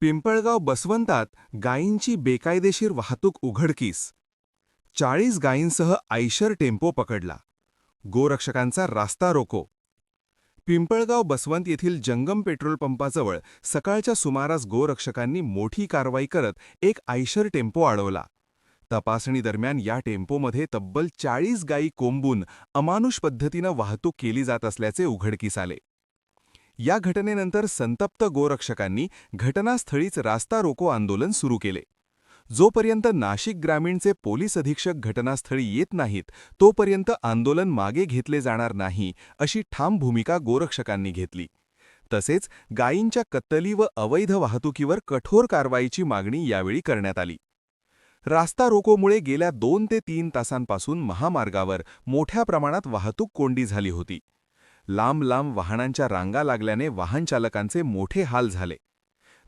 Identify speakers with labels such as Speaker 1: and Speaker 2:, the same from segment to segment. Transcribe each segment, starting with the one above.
Speaker 1: पिंपळगाव बसवंतात गायींची बेकायदेशीर वाहतूक उघडकीस. चाळीस गायींसह आयशर टेम्पो पकडला. गोरक्षकांचा रास्ता रोको. पिंपळगाव बसवंत येथील जंगम पेट्रोल पंपाजवळ सकाळच्या सुमारास गोरक्षकांनी मोठी कारवाई करत एक आयशर टेम्पो अडवला. तपासणी दरम्यान या टेम्पोमध्ये तब्बल चाळीस गायी कोंबून अमानुष पद्धतीनं वाहतूक केली जात असल्याचे उघडकीस आले. या घटनेनंतर संतप्त गोरक्षकांनी घटनास्थळीच रास्ता रोको आंदोलन सुरू केले. जोपर्यंत नाशिक ग्रामीणचे पोलीस अधीक्षक घटनास्थळी येत नाहीत तोपर्यंत आंदोलन मागे घेतले जाणार नाही अशी ठाम भूमिका गोरक्षकांनी घेतली. तसेच गायींच्या कत्तली व अवैध वाहतुकीवर कठोर कारवाईची मागणी यावेळी करण्यात आली. रास्ता रोकोमुळे गेल्या दोन ते तीन तासांपासून महामार्गावर मोठ्या प्रमाणात वाहतूक कोंडी झाली होती. लांब लांब वाहनांच्या रांगा लागल्याने वाहनचालकांचे मोठे हाल झाले.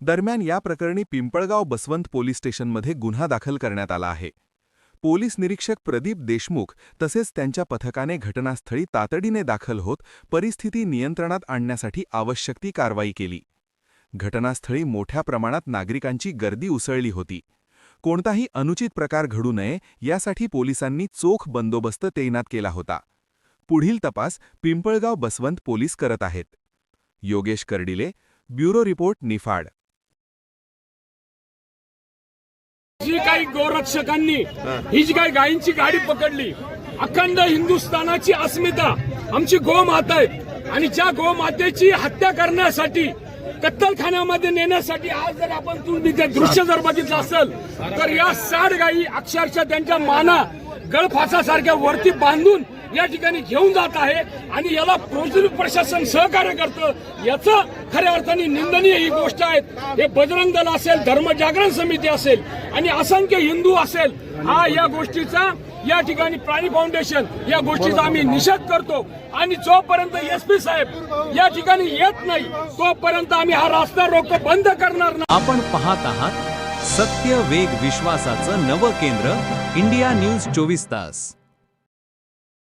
Speaker 1: दरम्यान या प्रकरणी पिंपळगाव बसवंत पोलीस स्टेशनमध्ये गुन्हा दाखल करण्यात आला आहे. पोलीस निरीक्षक प्रदीप देशमुख तसेच त्यांच्या पथकाने घटनास्थळी तातडीने दाखल होत परिस्थिती नियंत्रणात आणण्यासाठी आवश्यक ती कारवाई केली. घटनास्थळी मोठ्या प्रमाणात नागरिकांची गर्दी उसळली होती. कोणताही अनुचित प्रकार घडू नये यासाठी पोलिसांनी चोख बंदोबस्त तैनात केला होता. पुढील तपास पिंपळगाव बसवंत पोलीस करत आहेत. Yogesh Kardile bureau report Niphad.
Speaker 2: जी काही गोरक्षकांनी ही. जी काही गायींची गाडी पकडली अखंड हिंदुस्थानाची अस्मिता आमची गोमाता आहे आणि ज्या गोमातेची हत्या करण्यासाठी कत्तलखान्यामध्ये नेण्यासाठी आज जर आपण तुम्ही ते दृश्य जर बघितलं असेल तर या साठ गायी अक्षरशः त्यांच्या माना गळफासासारख्या वरती बांधून या ठिकाणी घेऊन जात आहे आणि याला पोलीस प्रशासन सहकार्य करतं. याचं खऱ्या अर्थाने निंदनीय ही गोष्ट आहे. हे बजरंग दल असेल धर्मजागरण समिती असेल आणि असंख्य हिंदू असेल हा या गोष्टीचा या ठिकाणी प्राणी फाउंडेशन या गोष्टीचा आम्ही निषेध करतो. आणि जोपर्यंत एस पी साहेब या ठिकाणी येत नाही तोपर्यंत आम्ही हा रास्ता रोको बंद करणार नाही.
Speaker 3: आपण पाहत आहात सत्य वेग विश्वासाचं नवं केंद्र इंडिया न्यूज चोवीस तास.